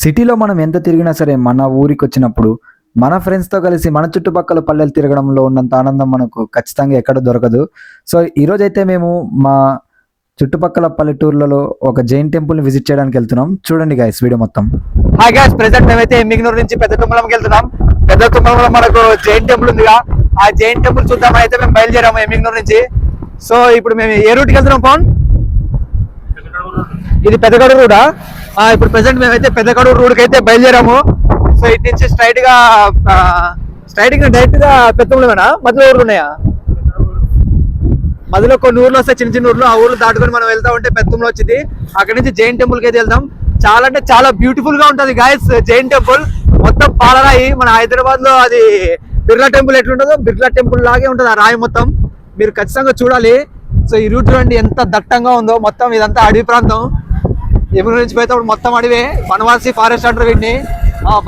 సిటీలో మనం ఎంత తిరిగినా సరే మన ఊరికి వచ్చినప్పుడు మన ఫ్రెండ్స్తో కలిసి మన చుట్టుపక్కల పల్లెలు తిరగడంలో ఉన్నంత ఆనందం మనకు ఖచ్చితంగా ఎక్కడ దొరకదు. సో ఈరోజైతే మేము మా చుట్టుపక్కల పల్లెటూర్లలో ఒక జైన్ టెంపుల్ని విజిట్ చేయడానికి వెళ్తున్నాం. చూడండి గాయస్ వీడియో మొత్తం. హాయ్ గాయ్స్ ప్రెసెంట్ మేమైతే ఎమ్మిగ్నూర్ నుంచి పెద్ద తుమ్మలంకి వెళ్తున్నాం పెద్ద తుమ్మలంలో మనకు జైన్ టెంపుల్ ఉందిగా. ఆ జైన్ టెంపుల్ చూద్దామని అయితే మేము బయలుదేరాము ఎమ్మిగ్నూర్ నుంచి. సో ఇప్పుడు మేము ఏ రూట్కి వెళ్తున్నాం పవన్? ఇది పెద్దగడూరు రూడా ఇప్పుడు ప్రెసెంట్ మేమైతే పెద్దగడూరు రూడ్కి అయితే బయలుదేరాము. సో ఇటు నుంచి స్ట్రైట్గా స్ట్రైట్గా డైరెక్ట్గా పెద్దమూలమేనా మధ్యలో ఊర్లు ఉన్నాయా? మధ్యలో కొన్ని ఊర్లు వస్తాయి చిన్న చిన్న ఊర్లు. ఆ ఊర్లు దాటుకొని మనం వెళ్తా ఉంటే పెద్దంలో వచ్చింది. అక్కడ నుంచి జైన్ టెంపుల్కి అయితే వెళ్దాం. చాలా అంటే చాలా బ్యూటిఫుల్గా ఉంటుంది గాయస్ జైన్ టెంపుల్ మొత్తం పాలరాయి. మన హైదరాబాద్లో అది బిర్లా టెంపుల్ ఎట్లుంటుందో బిర్లా టెంపుల్ లాగే ఉంటుంది ఆ రాయి మొత్తం. మీరు ఖచ్చితంగా చూడాలి. సో ఈ రూట్ చూడండి ఎంత దట్టంగా ఉందో. మొత్తం ఇదంతా అడవి ప్రాంతం. ఎమురు నుంచి పోయేటప్పుడు మొత్తం అడివే. బనవాసి ఫారెస్ట్ అంటారు వీడిని.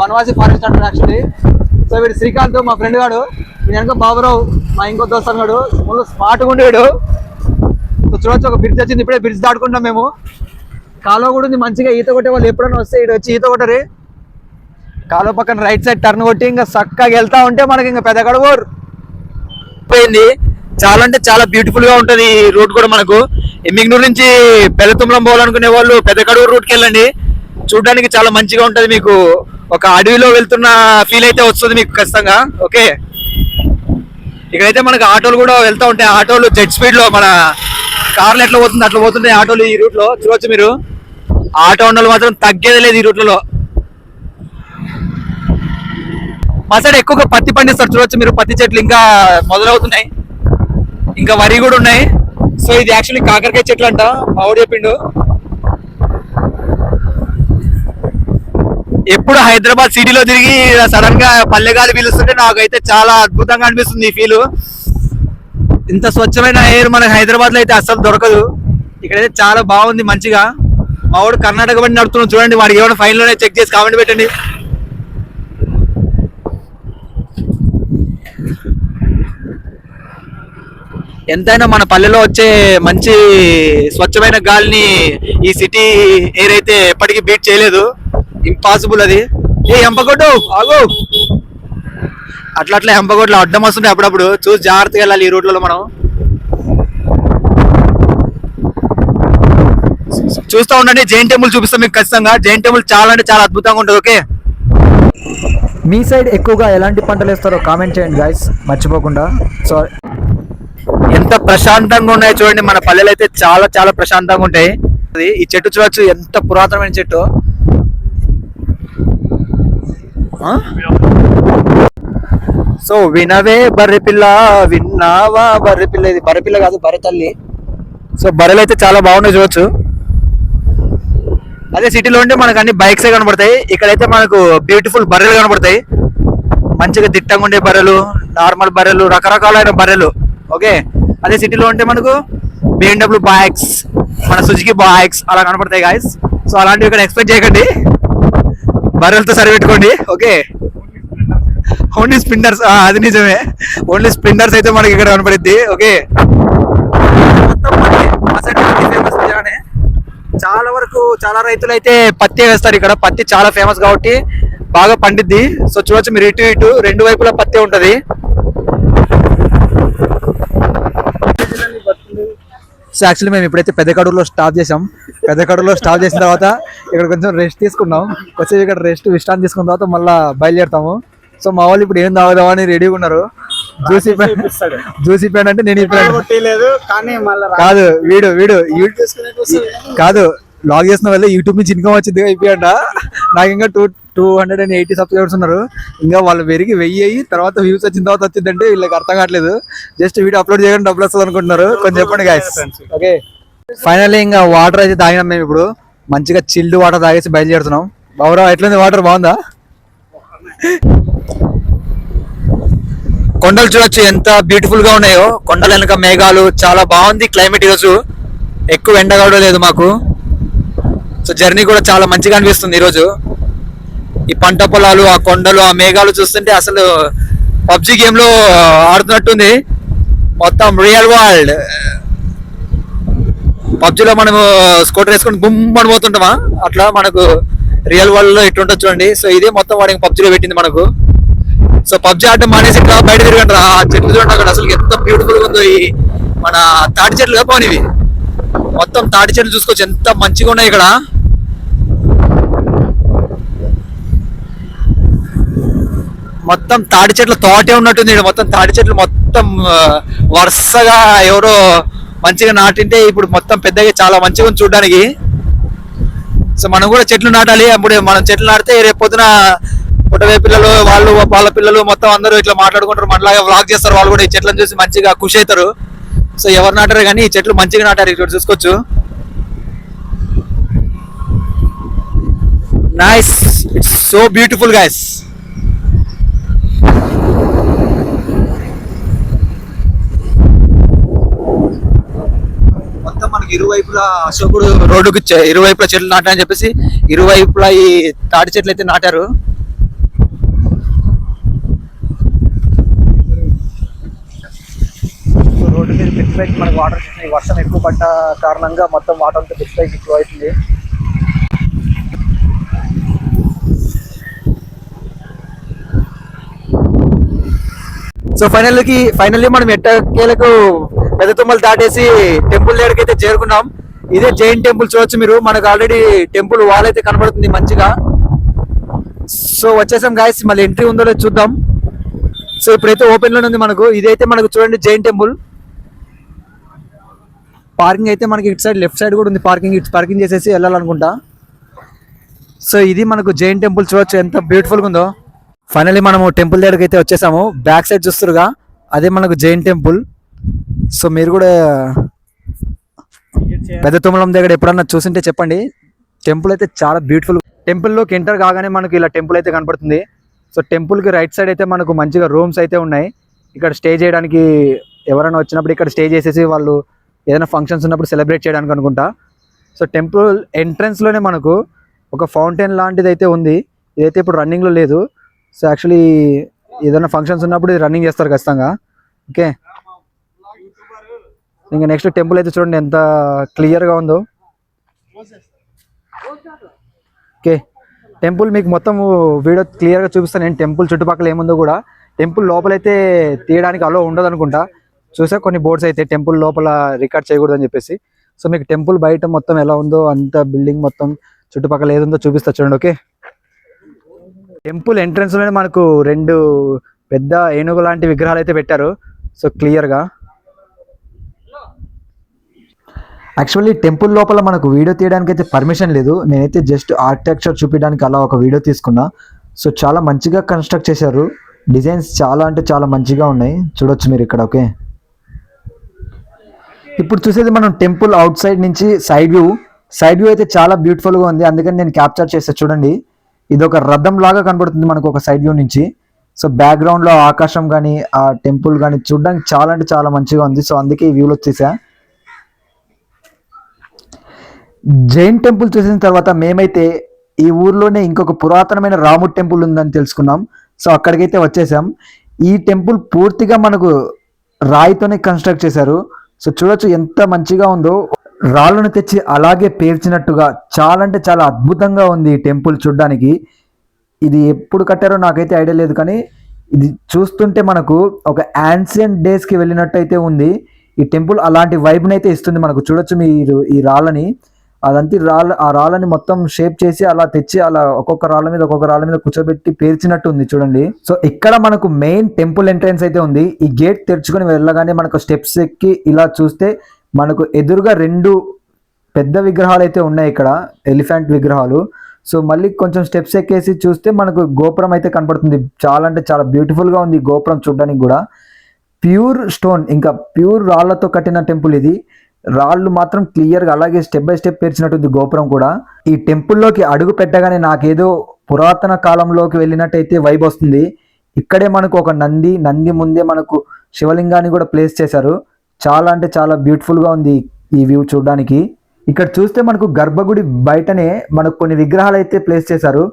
బనవాసి ఫారెస్ట్ అంటారు యాక్చువల్లీ సో వీడు శ్రీకాంత్ మా ఫ్రెండ్ గాడు. వీడు వెనక బాబురావు మా ఇంకో దోస్తన్ గాడు ముందు స్మార్ట్గా ఉండేవాడు సో చూడొచ్చు ఒక బ్రిడ్జ్ వచ్చింది. ఇప్పుడే బ్రిడ్జ్ దాటుకుంటాం మేము. కాలువ కూడా ఉంది మంచిగా ఈత కొట్టే వాళ్ళు ఎప్పుడైనా వస్తే ఇటు వచ్చి ఈత కొట్టరు. కాలువ పక్కన రైట్ సైడ్ టర్న్ కొట్టి ఇంకా చక్కగా వెళ్తా ఉంటే మనకి ఇంకా పెద్ద గడవరు. పోయింది. చాలా అంటే చాలా బ్యూటిఫుల్గా ఉంటది ఈ రూట్ కూడా మనకు. ఎమ్మిగ్నూరు నుంచి పెద్దతుమ్మలం పోవాలనుకునే వాళ్ళు పెద్దకడూరు రూట్కి వెళ్ళండి. చూడడానికి చాలా మంచిగా ఉంటది మీకు. ఒక అడవిలో వెళ్తున్న ఫీల్ అయితే వస్తుంది మీకు ఖచ్చితంగా. ఓకే? ఇక్కడైతే మనకు ఆటోలు కూడా వెళ్తూ ఉంటాయి. ఆటోలు జెట్ స్పీడ్లో మన కార్లు ఎట్లా పోతుంది అట్లా పోతుంటాయి ఆటోలు ఈ రూట్లో. చూడొచ్చు మీరు. ఆటో ఉండాలి మాత్రం తగ్గేది లేదు ఈ రూట్లలో మా సైడ్ ఎక్కువగా పత్తి పండిస్తారు. చూడొచ్చు మీరు. పత్తి చెట్లు ఇంకా మొదలవుతున్నాయి. ఇంకా వరి కూడా ఉన్నాయి. సో ఇది యాక్చువల్లీ కాకరకాయ చెట్లు అంట మావాడు చెప్పిండు. ఎప్పుడు హైదరాబాద్ సిటీలో తిరిగి సడన్గా పల్లెగాలి పీలుస్తుంటే నాకైతే చాలా అద్భుతంగా అనిపిస్తుంది ఈ ఫీల్. ఇంత స్వచ్ఛమైన ఎయిర్ మనకి హైదరాబాద్లో అయితే అస్సలు దొరకదు. ఇక్కడైతే చాలా బాగుంది మంచిగా. మావాడు కర్ణాటక బండి నడుతున్నాడు చూడండి వాడికి ఏమైనా ఫైన్లోనే చెక్ చేసి కామెంట్ పెట్టండి. ఎంతైనా మన పల్లెలో వచ్చే మంచి స్వచ్ఛమైన గాలిని ఈ సిటీ ఎయిర్ అయితే ఎప్పటికీ బీట్ చేయలేదు. ఇంపాసిబుల్ అది. ఏ ఎంపగొట్టు ఆగు. అట్లా అట్లా ఎంపగొట్లు అడ్డం వస్తుంటాయి అప్పుడప్పుడు. చూసి జాగ్రత్తగా వెళ్ళాలి ఈ రూట్లలో మనం. చూస్తూ ఉండండి జైన్ టెంపుల్ చూపిస్తాం మీకు ఖచ్చితంగా. జైన్ టెంపుల్ చాలా అంటే చాలా అద్భుతంగా ఉంటుంది ఓకే? మీ సైడ్ ఎక్కువగా ఎలాంటి పంటలు వేస్తారో కామెంట్ చేయండి గాయస్ మర్చిపోకుండా. సో ఎంత ప్రశాంతంగా ఉన్నాయో చూడండి. మన పల్లెలు అయితే చాలా చాలా ప్రశాంతంగా ఉంటాయి. అది ఈ చెట్టు చూడొచ్చు ఎంత పురాతనమైన చెట్టు. సో వినవే బర్రె పిల్ల విన్నావా బర్రె పిల్ల ఇది బర్రె పిల్ల కాదు బర్రె తల్లి సో బర్రెలు అయితే చాలా బాగున్నాయి చూడొచ్చు. అదే సిటీలో ఉంటే మనకు అన్ని బైక్సే కనబడతాయి. ఇక్కడైతే మనకు బ్యూటిఫుల్ బర్రెలు కనబడతాయి. మంచిగా దిట్టంగా ఉండే బర్రెలు నార్మల్ బర్రెలు రకరకాలైన బర్రెలు. ఓకే? అదే సిటీలో ఉంటే మనకు బిఎండబ్ల్యూ బైక్స్ మన సుజుకి బైక్స్ అలా కనపడతాయి గాయస్ సో అలాంటివి ఇక్కడ ఎక్స్పెక్ట్ చేయకండి. బర్రెలతో సరిపెట్టుకోండి ఓకే ఓన్లీ స్పిండర్స్ అది నిజమే. ఓన్లీ స్పిండర్స్ అయితే మనకి ఇక్కడ కనపడుద్ది ఓకే చాలా వరకు చాలా రైతులు అయితే పత్తి వేస్తారు ఇక్కడ. పత్తి చాలా ఫేమస్ కాబట్టి బాగా పండిద్ది. సో చూడొచ్చు మీరు ఇటు ఇటు రెండు వైపులా పత్తి ఉంటది. సో యాక్చువల్లీ మేము ఇప్పుడైతే పెద్దకడూరులో స్టాప్ చేసాం పెద్దకడూరులో స్టాప్ చేసిన తర్వాత ఇక్కడ కొంచెం రెస్ట్ తీసుకున్నాం. కొంచెం ఇక్కడ రెస్ట్ విశ్రాంతి తీసుకున్న తర్వాత మళ్ళీ బయలుదేరుతాము. సో మా వాళ్ళు ఇప్పుడు ఏం తాగుదామని రెడీగా ఉన్నారు. జ్యూసీ పెన్ జ్యూసీ పెన్ అంటే నేను ఇప్పుడు కాదు వీడు వీడు కాదు లాగ్ చేసిన వల్ల యూట్యూబ్ నుంచి ఇన్కమ్ వచ్చింది అయిపోయాడ నాకు ఇంకా two two hundred and eighty subscribers ఉన్నారు. ఇంకా వాళ్ళు పెరిగి వెయ్యి అయ్యి తర్వాత వ్యూస్ వచ్చిన తర్వాత వచ్చిందంటే వీళ్ళకి అర్థం కావట్లేదు. జస్ట్ వీడియో అప్లోడ్ చేయడం డబ్బులు వస్తుంది అనుకుంటున్నారు. కొంచెం చెప్పండి గాయస్ ఓకే ఫైనల్లీ ఇంకా వాటర్ అయితే తాగినాం మేము ఇప్పుడు. మంచిగా చిల్డ్ వాటర్ తాగేసి బయలుదేరుతున్నాం. బాబురా ఎట్లుంది వాటర్ బాగుందా? కొండలు చూడొచ్చు ఎంత బ్యూటిఫుల్గా ఉన్నాయో. కొండల వెనక మేఘాలు చాలా బాగుంది క్లైమేట్ ఈరోజు. ఎక్కువ ఎండ కావడం లేదు మాకు. సో జర్నీ కూడా చాలా మంచిగా అనిపిస్తుంది ఈరోజు. ఈ పంట పొలాలు ఆ కొండలు ఆ మేఘాలు చూస్తుంటే అసలు పబ్జి గేమ్లో ఆడుతున్నట్టుంది. మొత్తం రియల్ వరల్డ్. పబ్జిలో మనము స్కూటర్ వేసుకొని బుమ్ పడిపోతుంటామా అట్లా మనకు రియల్ వరల్డ్లో లో చూడండి. సో ఇదే మొత్తం వాడికి పబ్జీలో పెట్టింది మనకు. సో పబ్జీ ఆడటం మానేసి ఇట్లా బయట తిరగండి ఆ చెట్లు చూడండి అక్కడ. అసలు ఎంత బ్యూటిఫుల్గా ఉందో ఈ మన తాటి చెట్లు పోనివి. మొత్తం తాటి చెట్లు చూసుకోవచ్చు. ఎంత మంచిగా ఉన్నాయి ఇక్కడ. మొత్తం తాడి చెట్ల తోటే ఉన్నట్టుంది ఇక్కడ. మొత్తం తాడి చెట్లు మొత్తం వరుసగా ఎవరో మంచిగా నాటింటే ఇప్పుడు మొత్తం పెద్దగా చాలా మంచిగా ఉంది చూడడానికి. సో మనం కూడా చెట్లు నాటాలి. అప్పుడు మనం చెట్లు నాటితే రేపు పొద్దున పుట్టవే పిల్లలు వాళ్ళు వాళ్ళ పిల్లలు మొత్తం అందరూ ఇట్లా మాట్లాడుకుంటారు. మనలాగా వ్లాగ్ చేస్తారు. వాళ్ళు కూడా ఈ చెట్లను చూసి మంచిగా ఖుషి అవుతారు. సో ఎవరు నాటారు కానీ ఈ చెట్లు మంచిగా నాటారు. ఇక్కడ చూసుకోవచ్చు. Nice it's so beautiful guys మొత్తం మనకి ఇరువైపులా అశోకుడు రోడ్డుకు చె- ఇరువైపులా చెట్లు నాటారని చెప్పేసి ఇరువైపులా ఈ తాటి చెట్లు అయితే నాటారు. రోడ్డు మీద పిచ్ మనకు మనకి వాటర్ వర్షం ఎక్కువ పడ్డ కారణంగా మొత్తం వాటర్ అంతా పిచ్ ఎక్కువ అవుతుంది సో ఫైనల్కి ఫైనల్లీ మనం ఎట్టకేలకు పెద్ద తుమ్మలు దాటేసి టెంపుల్ దగ్గరికి అయితే చేరుకున్నాం. ఇదే జైన్ టెంపుల్ చూడొచ్చు మీరు. మనకు ఆల్రెడీ టెంపుల్ వాల్ అయితే కనబడుతుంది మంచిగా. సో వచ్చేసాం గాయస్ మళ్ళీ ఎంట్రీ ఉందో లేదో చూద్దాం. సో ఇప్పుడైతే ఓపెన్లోనే ఉంది మనకు. ఇదైతే మనకు చూడండి జైన్ టెంపుల్. పార్కింగ్ అయితే మనకి ఇటు సైడ్ లెఫ్ట్ సైడ్ కూడా ఉంది. పార్కింగ్ ఇటు పార్కింగ్ చేసేసి వెళ్ళాలనుకుంటా. సో ఇది మనకు జైన్ టెంపుల్ చూడొచ్చు. ఎంత బ్యూటిఫుల్గా ఉందో. ఫైనలీ మనము టెంపుల్ దగ్గరికి అయితే వచ్చేసాము. బ్యాక్ సైడ్ చూస్తురుగా అదే మనకు జైన్ టెంపుల్ సో మీరు కూడా పెద్ద తుమ్మలం దగ్గర ఎప్పుడన్నా చూసింటే చెప్పండి. టెంపుల్ అయితే చాలా బ్యూటిఫుల్ టెంపుల్లోకి ఎంటర్ కాగానే మనకి ఇలా టెంపుల్ అయితే కనపడుతుంది. సో టెంపుల్కి రైట్ సైడ్ అయితే మనకు మంచిగా రూమ్స్ అయితే ఉన్నాయి. ఇక్కడ స్టే చేయడానికి ఎవరైనా వచ్చినప్పుడు ఇక్కడ స్టే చేసేసి వాళ్ళు ఏదైనా ఫంక్షన్స్ ఉన్నప్పుడు సెలబ్రేట్ చేయడానికి అనుకుంటా. సో టెంపుల్ ఎంట్రన్స్లోనే మనకు ఒక ఫౌంటైన్ లాంటిది అయితే ఉంది. ఇదైతే ఇప్పుడు రన్నింగ్లో లేదు. సో యాక్చువల్లీ ఏదైనా ఫంక్షన్స్ ఉన్నప్పుడు ఇది రన్నింగ్ చేస్తారు ఖచ్చితంగా. ఓకే ఇంకా నెక్స్ట్ టెంపుల్ అయితే చూడండి ఎంత క్లియర్గా ఉందో. ఓకే టెంపుల్ మీకు మొత్తం వీడియో క్లియర్గా చూపిస్తాను. నేను టెంపుల్ చుట్టుపక్కల ఏముందో కూడా. టెంపుల్ లోపలైతే తీయడానికి అలో ఉండదు అనుకుంటా చూసా కొన్ని బోర్డ్స్ అయితే టెంపుల్ లోపల రికార్డ్ చేయకూడదు అని చెప్పేసి. సో మీకు టెంపుల్ బయట మొత్తం ఎలా ఉందో అంత బిల్డింగ్ మొత్తం చుట్టుపక్కల ఏదుందో చూపిస్తా చూడండి. ఓకే టెంపుల్ ఎంట్రన్స్లోనే మనకు రెండు పెద్ద ఏనుగు లాంటి విగ్రహాలు అయితే పెట్టారు. సో క్లియర్గా యాక్చువల్లీ టెంపుల్ లోపల మనకు వీడియో తీయడానికి అయితే పర్మిషన్ లేదు. నేనైతే జస్ట్ ఆర్కిటెక్చర్ చూపించడానికి అలా ఒక వీడియో తీసుకున్నా. సో చాలా మంచిగా కన్స్ట్రక్ట్ చేశారు. డిజైన్స్ చాలా అంటే చాలా మంచిగా ఉన్నాయి. చూడొచ్చు మీరు ఇక్కడ ఓకే? ఇప్పుడు చూసేది మనం టెంపుల్ అవుట్ సైడ్ నుంచి సైడ్ వ్యూ. సైడ్ వ్యూ అయితే చాలా బ్యూటిఫుల్గా ఉంది. అందుకని నేను క్యాప్చర్ చేస్తా చూడండి. ఇది ఒక రథం లాగా కనబడుతుంది మనకు ఒక సైడ్ వ్యూ నుంచి. సో బ్యాక్గ్రౌండ్లో ఆకాశం కానీ ఆ టెంపుల్ కానీ చూడడానికి చాలా అంటే చాలా మంచిగా ఉంది. సో అందుకే ఈ వ్యూలో తీసా జైన్ టెంపుల్ చూసిన తర్వాత మేమైతే ఈ ఊర్లోనే ఇంకొక పురాతనమైన రాముడు టెంపుల్ ఉందని తెలుసుకున్నాం. సో అక్కడికైతే వచ్చేసాం. ఈ టెంపుల్ పూర్తిగా మనకు రాయితోనే కన్స్ట్రక్ట్ చేశారు. సో చూడొచ్చు ఎంత మంచిగా ఉందో. రాళ్ళను తెచ్చి అలాగే పేర్చినట్టుగా చాలా అంటే చాలా అద్భుతంగా ఉంది ఈ టెంపుల్ చూడడానికి. ఇది ఎప్పుడు కట్టారో నాకైతే ఐడియా లేదు కానీ ఇది చూస్తుంటే మనకు ఒక యాన్షియంట్ డేస్కి వెళ్ళినట్టు అయితే ఉంది. ఈ టెంపుల్ అలాంటి వైబ్ని అయితే ఇస్తుంది మనకు. చూడొచ్చు మీరు ఈ రాళ్ళని. అదంతా రాళ్ళ ఆ రాళ్ళని మొత్తం షేప్ చేసి అలా తెచ్చి అలా ఒక్కొక్క రాళ్ళ మీద ఒక్కొక్క రాళ్ళ మీద కూర్చోబెట్టి పేర్చినట్టు ఉంది చూడండి. సో ఇక్కడ మనకు మెయిన్ టెంపుల్ ఎంట్రన్స్ అయితే ఉంది. ఈ గేట్ తెరుచుకొని వెళ్ళగానే మనకు స్టెప్స్ ఎక్కి ఇలా చూస్తే మనకు ఎదురుగా రెండు పెద్ద విగ్రహాలు అయితే ఉన్నాయి ఇక్కడ ఎలిఫెంట్ విగ్రహాలు. సో మళ్ళీ కొంచెం స్టెప్స్ ఎక్కేసి చూస్తే మనకు గోపురం అయితే కనపడుతుంది. చాలా అంటే చాలా బ్యూటిఫుల్గా ఉంది గోపురం చూడడానికి కూడా. ప్యూర్ స్టోన్ ఇంకా ప్యూర్ రాళ్ళతో కట్టిన టెంపుల్ ఇది. రాళ్ళు మాత్రం క్లియర్గా అలాగే స్టెప్ బై స్టెప్ పేర్చినట్టుంది గోపురం కూడా. ఈ టెంపుల్లోకి అడుగు పెట్టగానే నాకేదో పురాతన కాలంలోకి వెళ్ళినట్టయితే వైబ్ వస్తుంది. ఇక్కడే మనకు ఒక నంది నంది ముందే మనకు శివలింగాన్ని కూడా ప్లేస్ చేశారు. చాలా అంటే చాలా బ్యూటిఫుల్గా గా ఉంది ఈ వ్యూ చూడడానికి. ఇక్కడ చూస్తే మనకు గర్భగుడి బయటనే మనకు కొన్ని విగ్రహాలు అయితే ప్లేస్ చేశారు.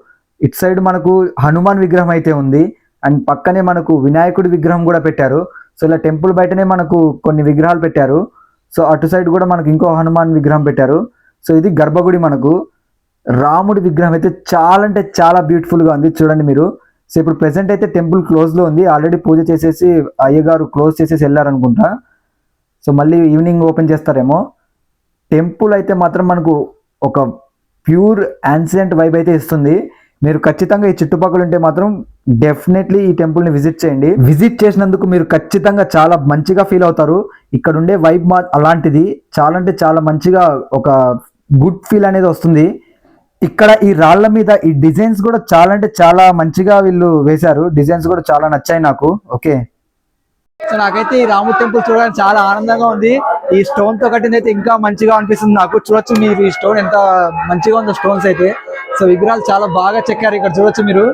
ఇటు సైడ్ మనకు హనుమాన్ విగ్రహం అయితే ఉంది. అండ్ పక్కనే మనకు వినాయకుడి విగ్రహం కూడా పెట్టారు. సో ఇలా టెంపుల్ బయటనే మనకు కొన్ని విగ్రహాలు పెట్టారు. సో అటు సైడ్ కూడా మనకు ఇంకో హనుమాన్ విగ్రహం పెట్టారు. సో ఇది గర్భగుడి మనకు. రాముడి విగ్రహం అయితే చాలా అంటే చాలా బ్యూటిఫుల్గా ఉంది. చూడండి మీరు. సో ఇప్పుడు ప్రెసెంట్ అయితే టెంపుల్ క్లోజ్లో ఉంది. ఆల్రెడీ పూజ చేసేసి అయ్యగారు క్లోజ్ చేసేసి వెళ్ళారనుకుంటా. సో మళ్ళీ ఈవినింగ్ ఓపెన్ చేస్తారేమో. టెంపుల్ అయితే మాత్రం మనకు ఒక ప్యూర్ యాన్సిడెంట్ వైబ్ అయితే ఇస్తుంది. మీరు ఖచ్చితంగా ఈ చుట్టుపక్కల ఉంటే మాత్రం డెఫినెట్లీ ఈ టెంపుల్ని విజిట్ చేయండి. విజిట్ చేసినందుకు మీరు ఖచ్చితంగా చాలా మంచిగా ఫీల్ అవుతారు. ఇక్కడ ఉండే వైబ్ మా అలాంటిది చాలా అంటే చాలా మంచిగా ఒక గుడ్ ఫీల్ అనేది వస్తుంది. ఇక్కడ ఈ రాళ్ళ మీద ఈ డిజైన్స్ కూడా చాలా అంటే చాలా మంచిగా వీళ్ళు వేశారు. డిజైన్స్ కూడా చాలా నచ్చాయి నాకు. ఓకే. సో నాకైతే ఈ రాము టెంపుల్ చూడడానికి చాలా ఆనందంగా ఉంది. ఈ స్టోన్తో కట్టింది అయితే ఇంకా మంచిగా అనిపిస్తుంది నాకు. చూడొచ్చు మీరు ఈ స్టోన్ ఎంత మంచిగా ఉందో స్టోన్స్ అయితే. సో విగ్రహాలు చాలా బాగా చెక్కారు ఇక్కడ చూడొచ్చు మీరు.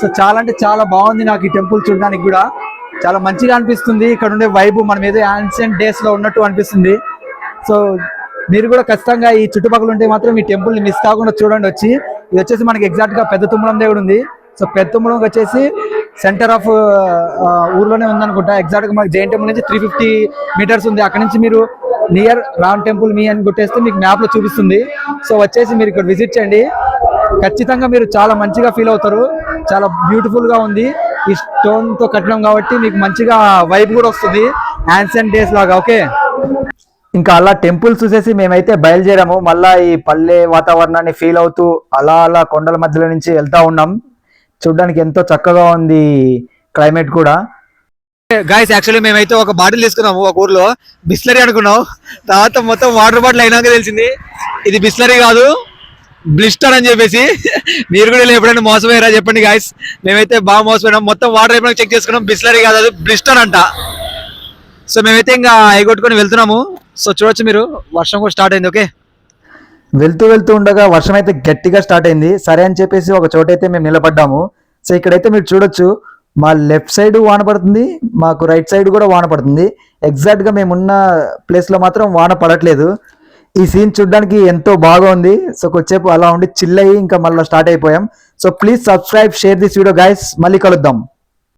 సో చాలా అంటే చాలా బాగుంది నాకు ఈ టెంపుల్ చూడడానికి కూడా. చాలా మంచిగా అనిపిస్తుంది. ఇక్కడ ఉండే వైబ్ మనం ఏదో యాన్షియంట్ డేస్లో ఉన్నట్టు అనిపిస్తుంది. సో మీరు కూడా ఖచ్చితంగా ఈ చుట్టుపక్కల ఉంటే మాత్రం ఈ టెంపుల్ని మిస్ కాకుండా చూడండి వచ్చి. ఇది వచ్చేసి మనకి ఎగ్జాక్ట్గా పెద్ద తుమ్మలం దేవుడు ఉంది. సో పెద్ద వచ్చేసి సెంటర్ ఆఫ్ ఊర్లోనే ఉందనుకుంటా. ఎగ్జాక్ట్గా మాకు జైన్ టెంపుల్ నుంచి త్రీ ఫిఫ్టీ మీటర్స్ ఉంది. అక్కడ నుంచి మీరు నియర్ రామ్ టెంపుల్ మీ అని కొట్టేస్తే మీకు మ్యాప్లో చూపిస్తుంది. సో వచ్చేసి మీరు ఇక్కడ విజిట్ చేయండి. ఖచ్చితంగా మీరు చాలా మంచిగా ఫీల్ అవుతారు. చాలా బ్యూటిఫుల్గా ఉంది. ఈ స్టోన్తో కట్టడం కాబట్టి మీకు మంచిగా వైబ్ కూడా వస్తుంది. యాన్సెంట్ డేస్ లాగా ఓకే? ఇంకా అలా టెంపుల్స్ చూసేసి మేమైతే బయలుదేరాము. మళ్ళీ ఈ పల్లె వాతావరణాన్ని ఫీల్ అవుతూ అలా అలా కొండల మధ్యలో నుంచి వెళ్తా ఉన్నాం. చూడడానికి ఎంతో చక్కగా ఉంది క్లైమేట్ కూడా. గాయస్ యాక్చువల్లీ మేమైతే ఒక బాటిల్ తీసుకున్నాము ఒక ఊర్లో. బిస్లరీ అనుకున్నాం. తర్వాత మొత్తం వాటర్ బాటిల్ అయినాక తెలిసింది ఇది బిస్లరీ కాదు బ్లిస్టర్ అని చెప్పేసి. మీరు కూడా ఎప్పుడైనా మోసపోయారా చెప్పండి గాయస్ మేమైతే బాగా మోసపోయినాం. మొత్తం వాటర్ అయిపోయినా చెక్ చేసుకున్నాం బిస్లరీ కాదు అది బ్లిస్టర్ అంట. సో మేమైతే ఇంకా ఎగొట్టుకొని వెళ్తున్నాము. సో చూడొచ్చు మీరు వర్షం కూడా స్టార్ట్ అయింది ఓకే వెళ్తూ వెళ్తూ ఉండగా వర్షం అయితే గట్టిగా స్టార్ట్ అయింది. సరే అని చెప్పేసి ఒక చోట అయితే మేము నిలబడ్డాము. సో ఇక్కడైతే మీరు చూడొచ్చు మా లెఫ్ట్ సైడ్ వాన పడుతుంది మాకు రైట్ సైడ్ కూడా వాన పడుతుంది. ఎగ్జాక్ట్గా మేమున్న ప్లేస్లో మాత్రం వాన పడట్లేదు. ఈ సీన్ చూడడానికి ఎంతో బాగా ఉంది. సో కొద్దిసేపు అలా ఉండి చిల్ అయ్యి ఇంకా మళ్ళీ స్టార్ట్ అయిపోయాం. So please subscribe share this video guys మళ్ళీ కలుద్దాం.